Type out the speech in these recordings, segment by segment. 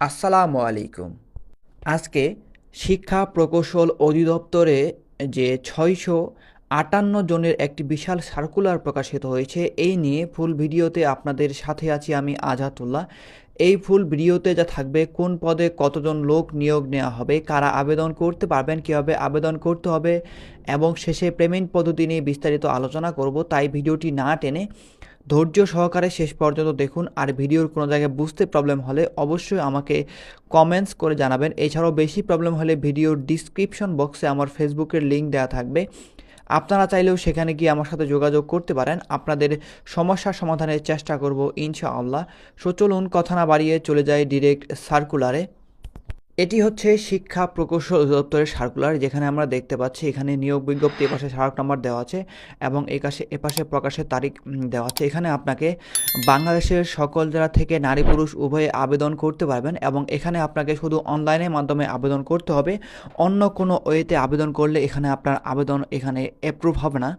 আসসালামু আলাইকুম। আজকে শিক্ষা প্রকৌশল অধিদপ্তরে যে ছয়শো আটান্ন জনের একটি বিশাল সার্কুলার প্রকাশিত হয়েছে, এই নিয়ে ফুল ভিডিওতে আপনাদের সাথে আছি আমি আজাতুল্লাহ এই ফুল ভিডিওতে যা থাকবে, কোন পদে কতজন লোক নিয়োগ নেওয়া হবে, কারা আবেদন করতে পারবেন, কীভাবে আবেদন করতে হবে, এবং শেষে পেমেন্ট পদ্ধতি নিয়ে বিস্তারিত আলোচনা করব, তাই ভিডিওটি না টেনে ধৈর্য সহকারে শেষ পর্যন্ত দেখুন। আর ভিডিওর কোনো জায়গায় বুঝতে প্রবলেম হলে অবশ্যই আমাকে কমেন্টস করে জানাবেন। এছাড়াও বেশি প্রবলেম হলে ভিডিওর ডিসক্রিপশন বক্সে আমার ফেসবুকের লিঙ্ক দেওয়া থাকবে। আপনারা চাইলেও সেখানে গিয়ে আমার সাথে যোগাযোগ করতে পারেন। আপনাদের সমস্যা সমাধানের চেষ্টা করব ইনশাআল্লাহ। সো চলুন, কথা না বাড়িয়ে চলে যাই ডিরেক্ট সার্কুলারে এটি হচ্ছে শিক্ষা প্রকৌশল অধিদপ্তরের সার্কুলার, যেখানে আমরা দেখতে পাচ্ছি এখানে নিয়োগ বিজ্ঞপ্তি এপাশে স্মারক নাম্বার দেওয়া আছে এবং এপাশে এপাশে প্রকাশের তারিখ দেওয়া আছে। এখানে আপনাকে বাংলাদেশের সকল জেলা থেকে নারী পুরুষ উভয়ে আবেদন করতে পারবেন এবং এখানে আপনাকে শুধু অনলাইনের মাধ্যমে আবেদন করতে হবে। অন্য কোনো ওয়েতে আবেদন করলে এখানে আপনার আবেদন এখানে অ্যাপ্রুভ হবে না।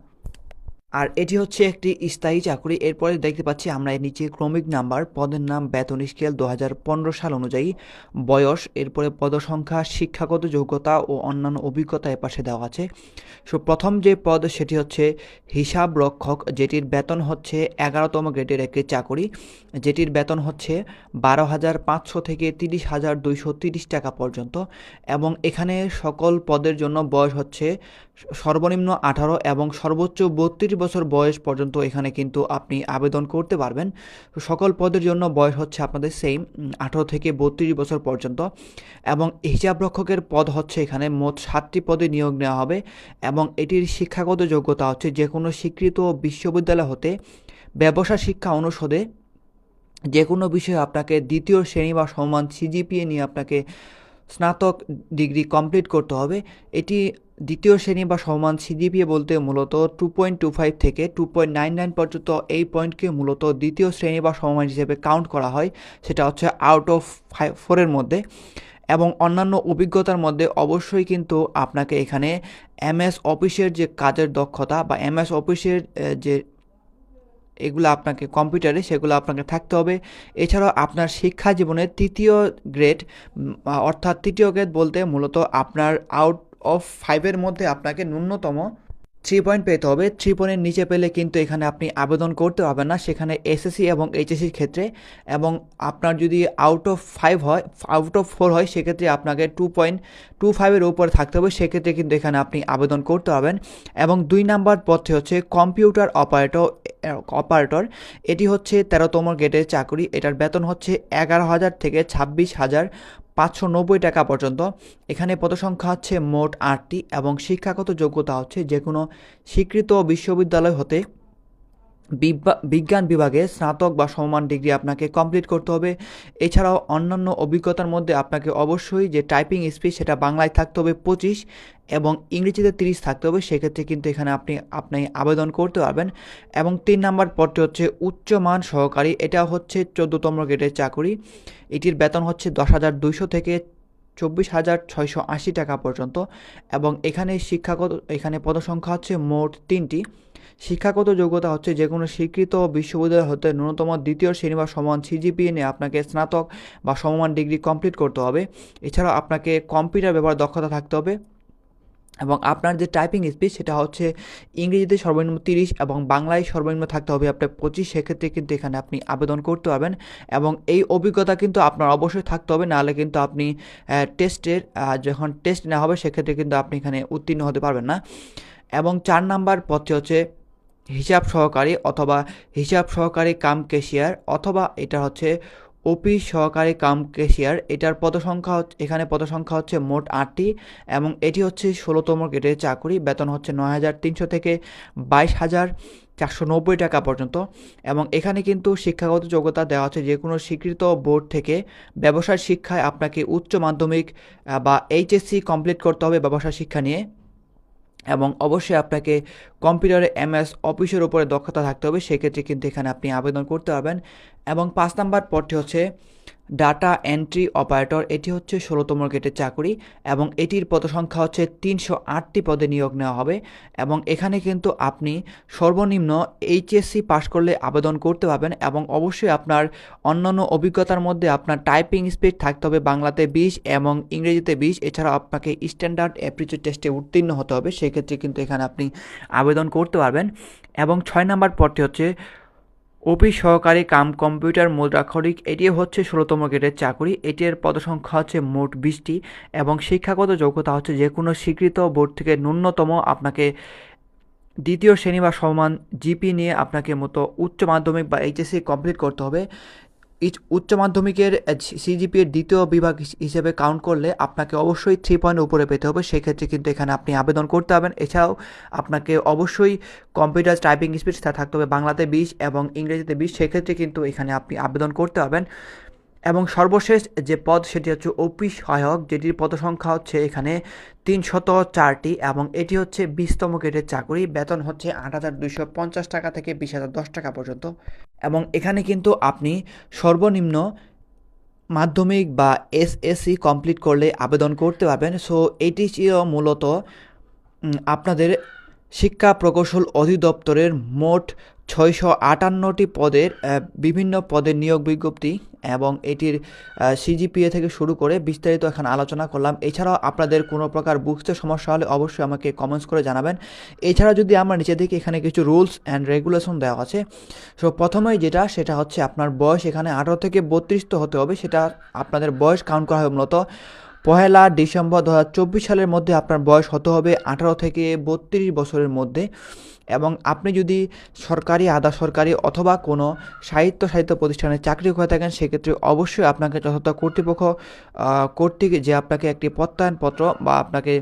আর এটি হচ্ছে একটি স্থায়ী চাকরি। এরপরে দেখতে পাচ্ছি আমরা এর নিচে ক্রমিক নাম্বার, পদের নাম বেতন স্কেল দু হাজার পনেরো সাল অনুযায়ী, বয়স, এরপরে পদসংখ্যা, শিক্ষাগত যোগ্যতা ও অন্যান্য অভিজ্ঞতা এ পাশে দেওয়া আছে। সো প্রথম যে পদ, সেটি হচ্ছে হিসাব রক্ষক, যেটির বেতন হচ্ছে এগারোতম গ্রেডের একটি চাকরি। যেটির বেতন হচ্ছে বারো হাজার পাঁচশো থেকে তিরিশ হাজার দুইশো তিরিশ টাকা পর্যন্ত এবং এখানে সকল পদের জন্য বয়স হচ্ছে সর্বনিম্ন আঠারো এবং সর্বোচ্চ বত্রিশ বছর বয়স পর্যন্ত এখানে কিন্তু আপনি আবেদন করতে পারবেন। সকল পদের জন্য বয়স হচ্ছে আপনাদের সেম আঠারো থেকে বত্রিশ বছর পর্যন্ত এবং হিসাব রক্ষকের পদ হচ্ছে এখানে মোট সাতটি পদে নিয়োগ নেওয়া হবে এবং এটির শিক্ষাগত যোগ্যতা হচ্ছে যে কোনো স্বীকৃত বিশ্ববিদ্যালয় হতে ব্যবসা শিক্ষা অনুষদে যে কোনো বিষয়ে আপনাকে দ্বিতীয় শ্রেণি বা সমান সিজিপিএ নিয়ে আপনাকে স্নাতক ডিগ্রি কমপ্লিট করতে হবে। এটি দ্বিতীয় শ্রেণি বা সমান সিজিপিএ বলতে মূলত টু পয়েন্ট টু ফাইভ থেকে টু পয়েন্ট নাইন নাইন পর্যন্ত এই পয়েন্টকে মূলত দ্বিতীয় শ্রেণি বা সমান হিসেবে কাউন্ট করা হয়। সেটা হচ্ছে আউট অফ ফাইভ ফোরের মধ্যে। এবং অন্যান্য অভিজ্ঞতার মধ্যে অবশ্যই কিন্তু আপনাকে এখানে এমএস অফিসের যে কাজের দক্ষতা বা এমএস অফিসের যে এগুলো আপনাকে কম্পিউটারে সেগুলো আপনাকে থাকতে হবে। এছাড়াও আপনার শিক্ষা জীবনের তৃতীয় গ্রেড অর্থাৎ তৃতীয় গ্রেড বলতে মূলত আপনার আউট অফ ফাইভের মধ্যে আপনাকে ন্যূনতম থ্রি পয়েন্ট পেতে হবে থ্রি পয়েন্টের নিচে পেলে কিন্তু এখানে আপনি আবেদন করতে পারবেন না। সেখানে এসএসসি এবং এইচএসসির ক্ষেত্রে এবং আপনার যদি আউট অফ ফাইভ হয় আউট অফ ফোর হয়, সেক্ষেত্রে আপনাকে টু পয়েন্ট টু ফাইভের উপরে থাকতে হবে। সেক্ষেত্রে কিন্তু এখানে আপনি আবেদন করতে পারবেন। এবং দুই নাম্বার পথে হচ্ছে কম্পিউটার অপারেটর অপারেটর এটি হচ্ছে তেরোতম গেটের চাকরি। এটার বেতন হচ্ছে এগারো হাজার থেকে ছাব্বিশ হাজার পাঁচশো নব্বই টাকা পর্যন্ত। এখানে পদসংখ্যা হচ্ছে মোট আটটি এবং শিক্ষাগত যোগ্যতা হচ্ছে যে কোনো স্বীকৃত বিশ্ববিদ্যালয় হতে বিজ্ঞান বিভাগে স্নাতক বা সমমান ডিগ্রি আপনাকে কমপ্লিট করতে হবে। এছাড়াও অন্যান্য অভিজ্ঞতার মধ্যে আপনাকে অবশ্যই যে টাইপিং স্পিড সেটা বাংলায় থাকতে হবে পঁচিশ এবং ইংরেজিতে তিরিশ থাকতে হবে, সেক্ষেত্রে কিন্তু এখানে আপনি আপনি আবেদন করতে পারবেন। এবং তিন নাম্বার পদটি হচ্ছে উচ্চমান সহকারী, এটা হচ্ছে চোদ্দতম গ্রেডের চাকরি। এটির বেতন হচ্ছে দশ হাজার দুইশো থেকে চব্বিশ হাজার ছয়শো আশি টাকা পর্যন্ত এবং এখানে শিক্ষাগত, এখানে পদসংখ্যা হচ্ছে মোট তিনটি। শিক্ষাগত যোগ্যতা হচ্ছে যে কোনো স্বীকৃত বিশ্ববিদ্যালয় হতে ন্যূনতম দ্বিতীয় শ্রেণি বা সমান সিজিপিএ নিয়ে আপনাকে স্নাতক বা সমমান ডিগ্রি কমপ্লিট করতে হবে। এছাড়াও আপনাকে কম্পিউটার ব্যবহার দক্ষতা থাকতে হবে এবং আপনার যে টাইপিং স্পিড সেটা হচ্ছে ইংরেজিতে সর্বনিম্ন তিরিশ এবং বাংলায় সর্বনিম্ন থাকতে হবে আপনার পঁচিশ। সেক্ষেত্রে কিন্তু এখানে আপনি আবেদন করতে পারবেন এবং এই অভিজ্ঞতা কিন্তু আপনার অবশ্যই থাকতে হবে। নাহলে কিন্তু আপনি টেস্টের যখন টেস্ট নেওয়া হবে সেক্ষেত্রে কিন্তু আপনি এখানে উত্তীর্ণ হতে পারবেন না। এবং চার নাম্বার পথটি হচ্ছে হিসাব সহকারী অথবা হিসাব সহকারী কাম কেশিয়ার অথবা এটা হচ্ছে অফিস সহকারী কাম কেশিয়ার এটার পদসংখ্যা এখানে পদসংখ্যা হচ্ছে মোট আটটি এবং এটি হচ্ছে ষোলোতম গ্রেডের চাকরি। বেতন হচ্ছে নয় হাজার তিনশো থেকে বাইশ হাজার চারশো নব্বই টাকা পর্যন্ত এবং এখানে কিন্তু শিক্ষাগত যোগ্যতা দেওয়া হচ্ছে যে কোনো স্বীকৃত বোর্ড থেকে। ব্যবসায় শিক্ষায় আপনাকে উচ্চ মাধ্যমিক বা এইচএসসি কমপ্লিট করতে হবে ব্যবসা শিক্ষা নিয়ে। এবং অবশ্যই আপনাকে কম্পিউটারে এমএস অফিসের উপরে দক্ষতা থাকতে হবে, সেক্ষেত্রে কিন্তু এখানে আপনি আবেদন করতে পারবেন। এবং পাঁচ নাম্বার পথটি হচ্ছে ডাটা এন্ট্রি অপারেটর, এটি হচ্ছে ষোলোতম গেটের চাকরি এবং এটির পদসংখ্যা হচ্ছে তিনশো আটটি পদে নিয়োগ নেওয়া হবে এবং এখানে কিন্তু আপনি সর্বনিম্ন এইচএসসি পাশ করলে আবেদন করতে পারবেন এবং অবশ্যই আপনার অন্যান্য অভিজ্ঞতার মধ্যে আপনার টাইপিং স্পিড থাকতে হবে বাংলাতে বিশ এবং ইংরেজিতে বিশ। এছাড়াও আপনাকে স্ট্যান্ডার্ড অ্যাপ্রিচিউড টেস্টে উত্তীর্ণ হতে হবে। সেক্ষেত্রে কিন্তু এখানে আপনি আবেদন করতে পারবেন এবং ছয় নম্বর পদটি হচ্ছে অফিস সহকারী কাম কম্পিউটার মুদ্রাক্ষরিক এটি হচ্ছে ষোলোতম গ্রেডের চাকরি। এটির পদসংখ্যা হচ্ছে মোট বিশটি এবং শিক্ষাগত যোগ্যতা হচ্ছে যে কোনো স্বীকৃত বোর্ড থেকে ন্যূনতম আপনাকে দ্বিতীয় শ্রেণি বা সমান জিপি নিয়ে আপনাকে মতো উচ্চ মাধ্যমিক বা এইচএসসি কমপ্লিট করতে হবে। উচ্চ মাধ্যমিকের সিজিপি এর দ্বিতীয় বিভাগ হিসেবে কাউন্ট করলে আপনাকে অবশ্যই থ্রি পয়েন্ট উপরে পেতে হবে। সেক্ষেত্রে কিন্তু এখানে আপনি আবেদন করতে হবেন এছাড়াও আপনাকে অবশ্যই কম্পিউটার টাইপিং স্পিড থাকতে হবে বাংলাতে বিশ এবং ইংরেজিতে বিশ। সেক্ষেত্রে কিন্তু এখানে আপনি আবেদন করতে পারবেন। এবং সর্বশেষ যে পদ সেটি হচ্ছে অফিস সহায়ক, যেটির পদ সংখ্যা হচ্ছে এখানে তিনশত চারটি এবং এটি হচ্ছে বিশতম গ্রেডের চাকরি। বেতন হচ্ছে আট হাজার দুইশো পঞ্চাশ টাকা থেকে বিশ হাজার দশ টাকা পর্যন্ত। এবং এখানে কিন্তু আপনি সর্বনিম্ন মাধ্যমিক বা এস এসএসসি কমপ্লিট করলে আবেদন করতে পারবেন। সো, এটি ছিল মূলত আপনাদের শিক্ষা প্রকৌশল অধিদপ্তরের মোট ছয়শো আটান্নটি পদের বিভিন্ন পদের নিয়োগ বিজ্ঞপ্তি এবং এটির সিজিপিএ থেকে শুরু করে বিস্তারিত এখন আলোচনা করলাম। এছাড়াও আপনাদের কোনো প্রকার বুঝতে সমস্যা হলে অবশ্যই আমাকে কমেন্টস করে জানাবেন। এছাড়া যদি আমরা নিচে দেখি, এখানে কিছু রুলস অ্যান্ড রেগুলেশন দেওয়া আছে। সো প্রথমেই যেটা, সেটা হচ্ছে আপনার বয়স এখানে আঠারো থেকে বত্রিশ তো হতে হবে, সেটা আপনাদের বয়স কাউন্ট করা হবে মূলত। পহেলা ডিসেম্বর দু হাজার চব্বিশ সালের মধ্যে আপনার বয়স হতে হবে আঠারো থেকে বত্রিশ বছরের মধ্যে। এবং আপনি যদি সরকারি, আধা সরকারি অথবা কোনো সাহিত্য সাহিত্য প্রতিষ্ঠানে চাকরি করে থাকেন, সেক্ষেত্রে অবশ্যই আপনাকে যথাযথ কর্তৃপক্ষ কর্তৃক যে আপনাকে একটি প্রত্যয়নপত্র বা আপনাকে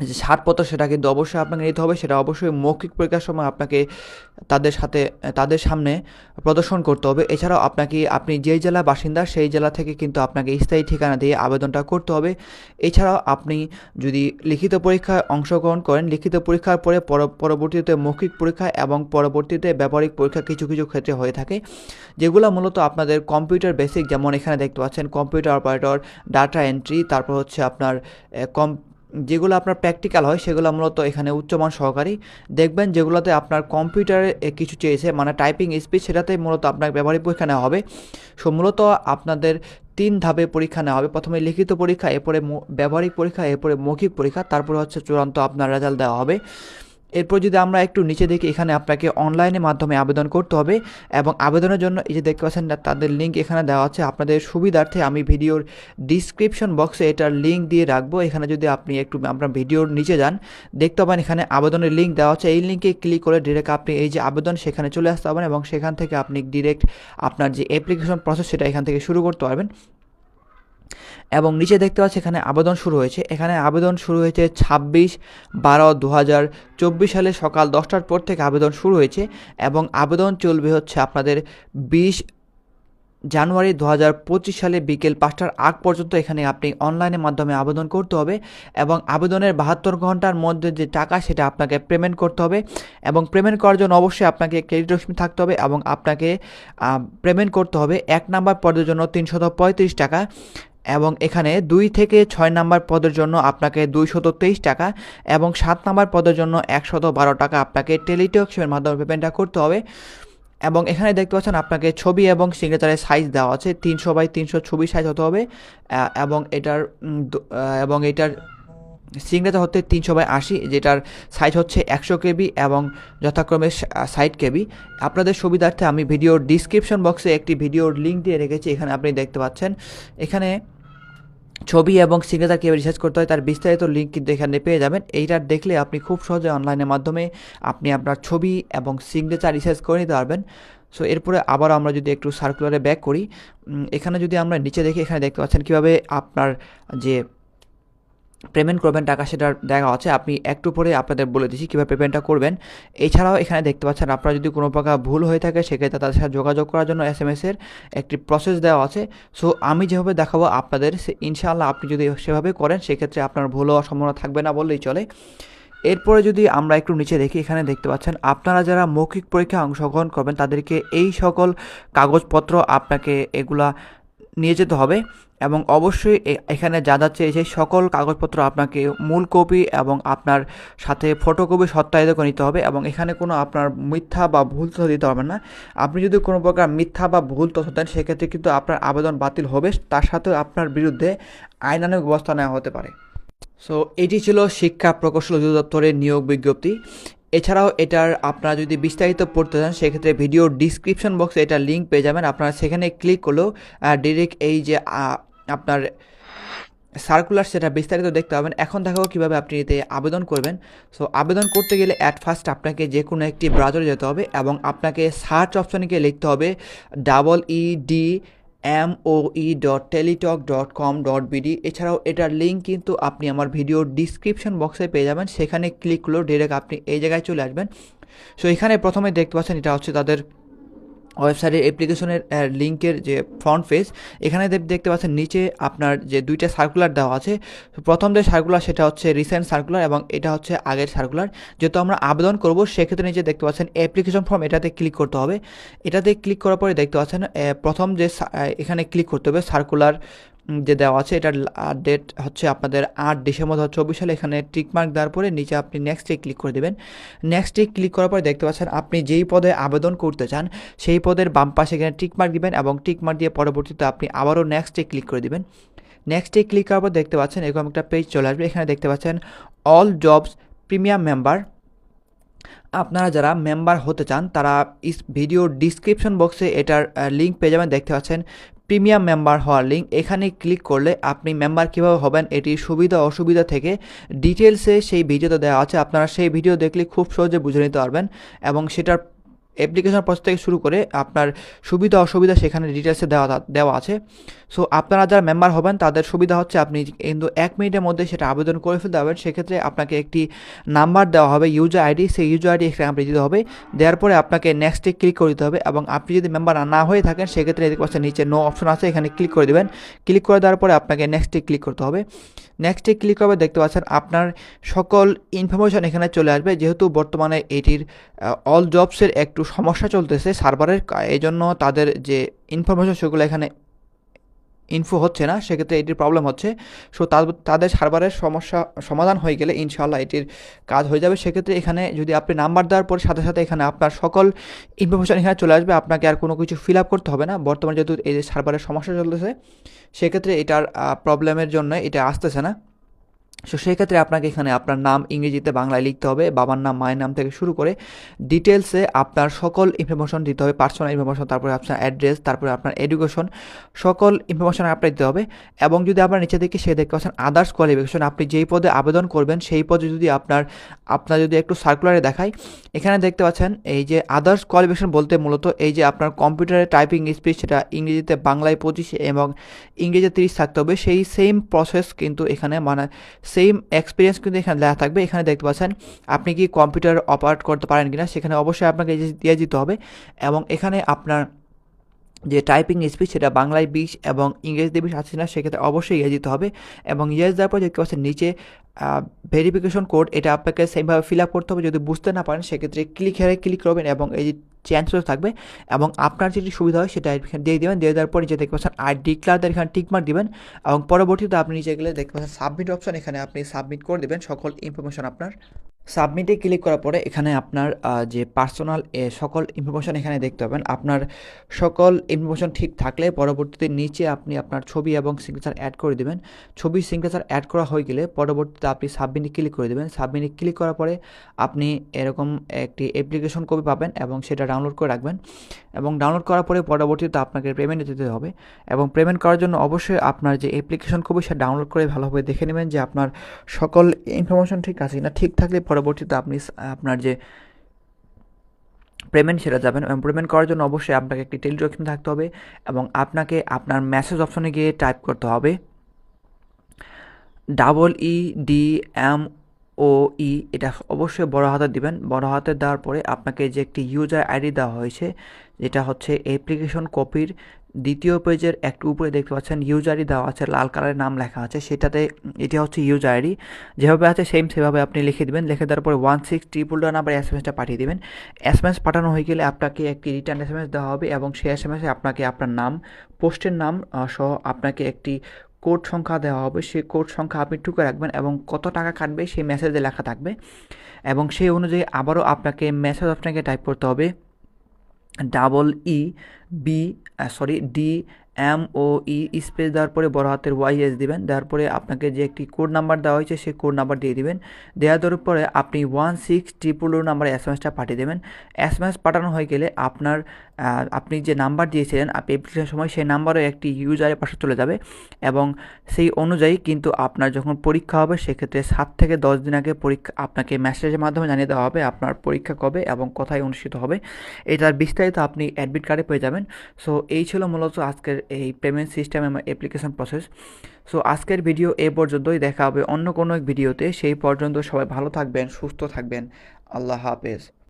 যে ছাড়পত্র সেটা কিন্তু অবশ্যই আপনাকে নিতে হবে, সেটা অবশ্যই মৌখিক পরীক্ষার সময় আপনাকে তাদের সাথে, তাদের সামনে প্রদর্শন করতে হবে। এছাড়াও আপনাকে, আপনি যেই জেলা বাসিন্দা সেই জেলা থেকে কিন্তু আপনাকে স্থায়ী ঠিকানা দিয়ে আবেদনটা করতে হবে। এছাড়াও আপনি যদি লিখিত পরীক্ষায় অংশগ্রহণ করেন, লিখিত পরীক্ষার পরে পর- পরবর্তীতে মৌখিক পরীক্ষা এবং পরবর্তীতে ব্যবহারিক পরীক্ষা কিছু কিছু ক্ষেত্রে হয়ে থাকে, যেগুলো মূলত আপনাদের কম্পিউটার বেসিক, যেমন এখানে দেখতে পাচ্ছেন, কম্পিউটার অপারেটর, ডাটা এন্ট্রি, তারপর হচ্ছে আপনার কম যেগুলো আপনার প্র্যাকটিক্যাল হয়, সেগুলো মূলত এখানে উচ্চমান সহকারী। দেখবেন যেগুলোতে আপনার কম্পিউটারে কিছু চেয়েছে মানে টাইপিং স্পিড সেটাতে মূলত আপনার ব্যবহারিক পরীক্ষা নেওয়া হবে। সো, মূলত আপনাদের তিন ধাপে পরীক্ষা নেওয়া হবে। প্রথমে লিখিত পরীক্ষা, এরপরে ব্যবহারিক পরীক্ষা, এরপরে মৌখিক পরীক্ষা, তারপরে হচ্ছে চূড়ান্ত আপনার রেজাল্ট দেওয়া হবে। এরপর যদি আমরা একটু নিচে দেখি, এখানে আপনাকে অনলাইনের মাধ্যমে আবেদন করতে হবে এবং আবেদনের জন্য এই যে দেখতে পাচ্ছেন, তাদের লিঙ্ক এখানে দেওয়া আছে। আপনাদের সুবিধার্থে আমি ভিডিওর ডিসক্রিপশন বক্সে এটার লিঙ্ক দিয়ে রাখব। এখানে যদি আপনি একটু আপনার ভিডিওর নিচে যান, দেখতে পাবেন এখানে আবেদনের লিঙ্ক দেওয়া আছে। এই লিঙ্কে ক্লিক করে ডিরেক্ট আপনি এই যে আবেদন, সেখানে চলে আসতে পারবেন এবং সেখান থেকে আপনি ডিরেক্ট আপনার যে অ্যাপ্লিকেশন প্রসেস সেটা এখান থেকে শুরু করতে পারবেন। এবং নিচে দেখতে পাচ্ছি এখানে আবেদন শুরু হয়েছে। এখানে আবেদন শুরু হয়েছে ছাব্বিশ বারো দু হাজার চব্বিশ সালে সকাল দশটার পর থেকে আবেদন শুরু হয়েছে এবং আবেদন চলবে হচ্ছে আপনাদের বিশ জানুয়ারি দু হাজার পঁচিশ সালে বিকেল পাঁচটার আগ পর্যন্ত এখানে আপনি অনলাইনের মাধ্যমে আবেদন করতে হবে এবং আবেদনের বাহাত্তর ঘণ্টার মধ্যে যে টাকা সেটা আপনাকে পেমেন্ট করতে হবে এবং পেমেন্ট করার জন্য অবশ্যই আপনাকে ক্রেডিট রশ্মি থাকতে হবে এবং আপনাকে পেমেন্ট করতে হবে। এক নাম্বার পদের জন্য তিনশত পঁয়ত্রিশ টাকা। এবং এখানে দুই থেকে ছয় নাম্বার পদের জন্য আপনাকে দুইশত তেইশ টাকা এবং সাত নাম্বার পদের জন্য একশত বারো টাকা আপনাকে টেলিটকশের মাধ্যমে পেমেন্টটা করতে হবে। এবং এখানে দেখতে পাচ্ছেন আপনাকে ছবি এবং সিগনেচারের সাইজ দেওয়া আছে, তিনশো বাই তিনশো ছবি সাইজ হতে হবে এবং এটার এবং এটার সিগনেচার হচ্ছে তিনশো বাই আশি, যেটার সাইজ হচ্ছে একশো কেবি এবং যথাক্রমে ষাট কেবি। আপনাদের সুবিধার্থে আমি ভিডিওর ডিসক্রিপশন বক্সে একটি ভিডিওর লিঙ্ক দিয়ে রেখেছি, এখানে আপনি দেখতে পাচ্ছেন। এখানে ছবি এবং সিগনেচার কীভাবে রিসার্চ করতে হয় তার বিস্তারিত লিঙ্ক কিন্তু এখানে পেয়ে যাবেন। এইটার দেখলে আপনি খুব সহজে অনলাইনের মাধ্যমে আপনি আপনার ছবি এবং সিগনেচার রিসার্চ করে নিতে পারবেন। সো এরপরে আবার আমরা যদি একটু সার্কুলারে ব্যাক করি এখানে যদি আমরা নিচে দেখি, এখানে দেখতে পাচ্ছেন কীভাবে আপনার যে পেমেন্ট করবেন টাকা, সেটা দেখা আছে আপনি একটু পরে আপনাদের বলে দিচ্ছি কীভাবে পেমেন্টটা করবেন। এছাড়াও এখানে দেখতে পাচ্ছেন, আপনারা যদি কোনো প্রকার ভুল হয়ে থাকে, সেক্ষেত্রে তাদের সাথে যোগাযোগ করার জন্য এস এম এসের একটি প্রসেস দেওয়া আছে। সো আমি যেভাবে দেখাবো আপনাদের, সে ইনশাআল্লাহ আপনি যদি সেভাবে করেন, সেক্ষেত্রে আপনার ভুল হওয়ার সম্ভাবনা থাকবে না বললেই চলে। এরপরে যদি আমরা একটু নিচে দেখি, এখানে দেখতে পাচ্ছেন, আপনারা যারা মৌখিক পরীক্ষায় অংশগ্রহণ করবেন, তাদেরকে এই সকল কাগজপত্র আপনাকে এগুলা নিয়ে যেতে হবে এবং অবশ্যই এখানে যা যাচ্ছে সেই সকল কাগজপত্র আপনাকে মূল কপি এবং আপনার সাথে ফটোকপি সত্যায়িত করে নিতে হবে এবং এখানে কোনো আপনার মিথ্যা বা ভুল তথ্য দিতে হবে না। আপনি যদি কোনো প্রকার মিথ্যা বা ভুল তথ্য দেন, সেক্ষেত্রে কিন্তু আপনার আবেদন বাতিল হবে। তার সাথে আপনার বিরুদ্ধে আইনানুগ ব্যবস্থা নেওয়া হতে পারে। সো এটি ছিল শিক্ষা প্রকৌশল অধিদপ্তরের নিয়োগ বিজ্ঞপ্তি। এছাড়াও এটার আপনারা যদি বিস্তারিত পড়তে চান, সেক্ষেত্রে ভিডিও ডিসক্রিপশন বক্সে এটা লিঙ্ক পেয়ে যাবেন। আপনারা সেখানে ক্লিক করলেও ডিরেক্ট এই যে আপনার সার্কুলার সেটা বিস্তারিত দেখতে পাবেন। এখন দেখাবো কীভাবে আপনি এতে আবেদন করবেন। সো আবেদন করতে গেলে অ্যাট ফার্স্ট আপনাকে যে কোনো একটি ব্রাউজারে যেতে হবে এবং আপনাকে সার্চ অপশনে গিয়ে লিখতে হবে double E D M O E dot Teletalk dot com dot BD এছাড়াও এটার লিঙ্ক কিন্তু আপনি আমার ভিডিওর ডিসক্রিপশন বক্সে পেয়ে যাবেন। সেখানে ক্লিক করলেও ডিরেক্ট আপনি এই জায়গায় চলে আসবেন। সো এখানে প্রথমে দেখতে পাচ্ছেন এটা হচ্ছে তাদের ওয়েবসাইটের অ্যাপ্লিকেশনের লিঙ্কের যে ফ্রন্ট পেজ এখানে দেখ- দেখতে পাচ্ছেন নিচে আপনার যে দুইটা সার্কুলার দেওয়া আছে। প্রথম যে সার্কুলার সেটা হচ্ছে রিসেন্ট সার্কুলার এবং এটা হচ্ছে আগের সার্কুলার যেহেতু আমরা আবেদন করব, সেক্ষেত্রে নিচে দেখতে পাচ্ছেন অ্যাপ্লিকেশন ফর্ম এটাতে ক্লিক করতে হবে। এটাতে ক্লিক করার পরে দেখতে পাচ্ছেন প্রথম যে এখানে ক্লিক করতে হবে সার্কুলার যে দেওয়া আছে, এটার ডেট হচ্ছে আপনাদের আট ডিসেম্বর দু চব্বিশ সালে। এখানে টিকমার্ক দেওয়ার পরে নিচে আপনি নেক্সটে ক্লিক করে দেবেন। নেক্সটে ক্লিক করার পরে দেখতে পাচ্ছেন আপনি যেই পদে আবেদন করতে চান, সেই পদের বাম পাশে এখানে টিকমার্ক দিবেন এবং টিকমার্ক দিয়ে পরবর্তীতে আপনি আবারও নেক্সটে ক্লিক করে দিবেন। নেক্সটে ক্লিক করার পর দেখতে পাচ্ছেন এরকম একটা পেজ চলে আসবে। এখানে দেখতে পাচ্ছেন অল জবস প্রিমিয়াম মেম্বার আপনারা যারা মেম্বার হতে চান, তারা ইস ভিডিও ডিসক্রিপশন বক্সে এটার লিঙ্ক পেয়ে যাবেন। দেখতে পাচ্ছেন প্রিমিয়াম মেম্বার হওয়ার লিঙ্ক। এখানে ক্লিক করলে আপনি মেম্বার কীভাবে হবেন এটির সুবিধা অসুবিধা থেকে ডিটেলসে সেই ভিডিওতে দেওয়া আছে। আপনারা সেই ভিডিও দেখলে খুব সহজে বুঝে নিতে পারবেন এবং সেটার অ্যাপ্লিকেশন প্রসেস থেকে শুরু করে আপনার সুবিধা, অসুবিধা সেখানে ডিটেলসে দেওয়া দেওয়া আছে। সো আপনারা যারা মেম্বার হবেন, তাদের সুবিধা হচ্ছে আপনি কিন্তু এক মিনিটের মধ্যে সেটা আবেদন করে ফেলতে পারবেন। সেক্ষেত্রে আপনাকে একটি নাম্বার দেওয়া হবে ইউজার আইডি সেই ইউজার আইডি এখানে আপনি দিতে হবে। দেওয়ার পরে আপনাকে নেক্সটে ক্লিক করে দিতে হবে এবং আপনি যদি মেম্বার না হয়ে থাকেন, সেক্ষেত্রে দেখতে পাচ্ছেন নিচে নো অপশন আছে, এখানে ক্লিক করে দেবেন। ক্লিক করে দেওয়ার পরে আপনাকে নেক্সটে ক্লিক করতে হবে। নেক্সটে ক্লিক করবে, দেখতে পাচ্ছেন আপনার সকল ইনফরমেশন এখানে চলে আসবে। যেহেতু বর্তমানে এটির অল জবসের একটু সমস্যা চলতেছে সার্ভারের এই জন্য তাদের যে ইনফরমেশন সেগুলো এখানে ইনফো হচ্ছে না, সেক্ষেত্রে এটির প্রবলেম হচ্ছে। সো তাদের সার্ভারের সমস্যা, সমাধান হয়ে গেলে ইনশাল্লাহ এটির কাজ হয়ে যাবে। সেক্ষেত্রে এখানে যদি আপনি নাম্বার দেওয়ার পরে সাথে সাথে এখানে আপনার সকল ইনফরমেশন এখানে চলে আসবে, আপনাকে আর কোনো কিছু ফিল আপ করতে হবে না। বর্তমানে যেহেতু এই যে সার্ভারের সমস্যা চলতেছে, সেক্ষেত্রে এটার প্রবলেমের জন্য এটা আসতেছে না। সো সেক্ষেত্রে আপনাকে এখানে আপনার নাম ইংরেজিতে বাংলায় লিখতে হবে, বাবার নাম, মায়ের নাম থেকে শুরু করে ডিটেলসে আপনার সকল ইনফরমেশন দিতে হবে পার্সোনাল ইনফরমেশন তারপরে আপনার অ্যাড্রেস তারপরে আপনার এডুকেশন সকল ইনফরমেশন আপনার দিতে হবে। এবং যদি আপনার নিচে দেখে সে দেখতে পাচ্ছেন আদার্স কোয়ালিফিকেশন আপনি যেই পদে আবেদন করবেন, সেই পদে যদি আপনার আপনার যদি একটু সার্কুলারে দেখায় এখানে দেখতে পাচ্ছেন এই যে আদার্স কোয়ালিফিকেশন বলতে মূলত এই যে আপনার কম্পিউটারে টাইপিং স্পিড সেটা ইংরেজিতে বাংলায় পঁচিশ এবং ইংরেজিতে তিরিশ থাকতে হবে, সেই সেম প্রসেস কিন্তু এখানে মানে সেম এক্সপিরিয়েন্স কিন্তু এখানে লেখা থাকবে। এখানে দেখতে পাচ্ছেন, আপনি কি কম্পিউটার অপারেট করতে পারেন কিনা, সেখানে অবশ্যই আপনাকে দিয়ে যেতে হবে এবং এখানে আপনার যে টাইপিং স্পিড সেটা বাংলায় বিশ এবং ইংরেজিতে বিশ আছে না, সেক্ষেত্রে অবশ্যই ইয়ে দিতে হবে এবং ইয়েস দেওয়ার পর দেখতে পাচ্ছেন নিচে ভেরিফিকেশন কোড এটা আপনাকে সেইভাবে ফিল আপ করতে হবে। যদি বুঝতে না পারেন, সেক্ষেত্রে ক্লিক হেরে ক্লিক করবেন এবং এই যে চ্যান্সেস থাকবে এবং আপনার যেটি সুবিধা হয় সেটা এখানে দিয়ে দেবেন। দিয়ে দেওয়ার পরে যে দেখতে পাচ্ছেন আর ডিক্লারদের এখানে টিকমার্ক দিবেন এবং পরবর্তীতে আপনি নিচে গেলে দেখতে পাচ্ছেন সাবমিট অপশন এখানে আপনি সাবমিট করে দেবেন। সকল ইনফরমেশন আপনার সাবমিটে ক্লিক করার পরে এখানে আপনার যে পার্সোনাল সকল ইনফরমেশন এখানে দেখতে পাবেন। আপনার সকল ইনফরমেশন ঠিক থাকলে পরবর্তীতে নিচে আপনি আপনার ছবি এবং সিগনেচার অ্যাড করে দেবেন। ছবি সিগনেচার অ্যাড করা হয়ে গেলে পরবর্তীতে আপনি সাবমিটে ক্লিক করে দেবেন। সাবমিটে ক্লিক করার পরে আপনি এরকম একটি অ্যাপ্লিকেশন কপি পাবেন এবং সেটা ডাউনলোড করে রাখবেন। এবং ডাউনলোড করার পরে পরবর্তীতে আপনাকে পেমেন্ট দিতে হবে। এবং পেমেন্ট করার জন্য অবশ্যই আপনার যে অ্যাপ্লিকেশন কপি সেটা ডাউনলোড করে ভালোভাবে দেখে নেবেন যে আপনার সকল ইনফরমেশন ঠিক আছে না ঠিক থাকলে পরবর্তীতে আপনি আপনার যে পেমেন্ট সেটা যাবেন এবং পেমেন্ট করার জন্য অবশ্যই আপনাকে একটি টেলিটকেশন থাকতে হবে এবং আপনাকে আপনার মেসেজ অপশনে গিয়ে টাইপ করতে হবে double E D M O E এটা অবশ্যই বড় হাতে দিবেন। বড় হাতে দেওয়ার পরে আপনাকে যে একটি ইউজার আইডি দেওয়া হয়েছে, যেটা হচ্ছে অ্যাপ্লিকেশন কপির দ্বিতীয় পেজের একটু উপরে দেখতে পাচ্ছেন ইউজার দেওয়া আছে, লাল কালারের নাম লেখা আছে। সেটাতে এটা হচ্ছে ইউজার যেভাবে আছে সেম সেভাবে আপনি লিখে দেবেন। লিখে দেওয়ার পরে one six triple one number S M এসটা পাঠিয়ে দেবেন। এস এম এস পাঠানো হয়ে গেলে আপনাকে একটি রিটার্ন এস এম এস দেওয়া হবে এবং সেই এস এম এসে আপনাকে আপনার নাম, পোস্টের নাম সহ আপনাকে একটি কোড সংখ্যা দেওয়া হবে। সেই কোড সংখ্যা আপনি টুকে রাখবেন এবং কত টাকা কাটবে সেই মেসেজে লেখা থাকবে। এবং সেই অনুযায়ী আবারও আপনাকে মেসেজ আপনাকে টাইপ করতে হবে। Double E B sorry D M O E space দেওয়ার পরে বড় হাতের ওয়াই এস দিবেন। দেওয়ার পরে আপনাকে যে একটি কোড নাম্বার দেওয়া হয়েছে, সেই কোড নাম্বার দিয়ে দিবেন। দেওয়া দেওয়ার পরে আপনি ওয়ান সিক্স ট্রিপল নাম্বারে এস এম এসটা পাঠিয়ে দেবেন। এস এম এস পাঠানো হয়ে গেলে আপনার আপনি যে নাম্বার দিয়েছিলেন আপনি অ্যাপ্লিকেশন সময় সেই নাম্বারে একটি ইউজারের পাশে চলে যাবে এবং সেই অনুযায়ী কিন্তু আপনার যখন পরীক্ষা হবে, সেক্ষেত্রে সাত থেকে দশ দিন আগে পরীক্ষা, আপনাকে মেসেজের মাধ্যমে জানিয়ে দেওয়া হবে আপনার পরীক্ষা কবে এবং কোথায় অনুষ্ঠিত হবে। এটার বিস্তারিত আপনি অ্যাডমিট কার্ডে পেয়ে যাবেন। সো এই ছিল মূলত আজকের এই পেমেন্ট সিস্টেম এবং অ্যাপ্লিকেশন প্রসেস সো আজকের ভিডিও এ পর্যন্তই দেখা হবে অন্য কোনো এক ভিডিওতে সেই পর্যন্ত সবাই ভালো থাকবেন, সুস্থ থাকবেন। আল্লাহ হাফেজ।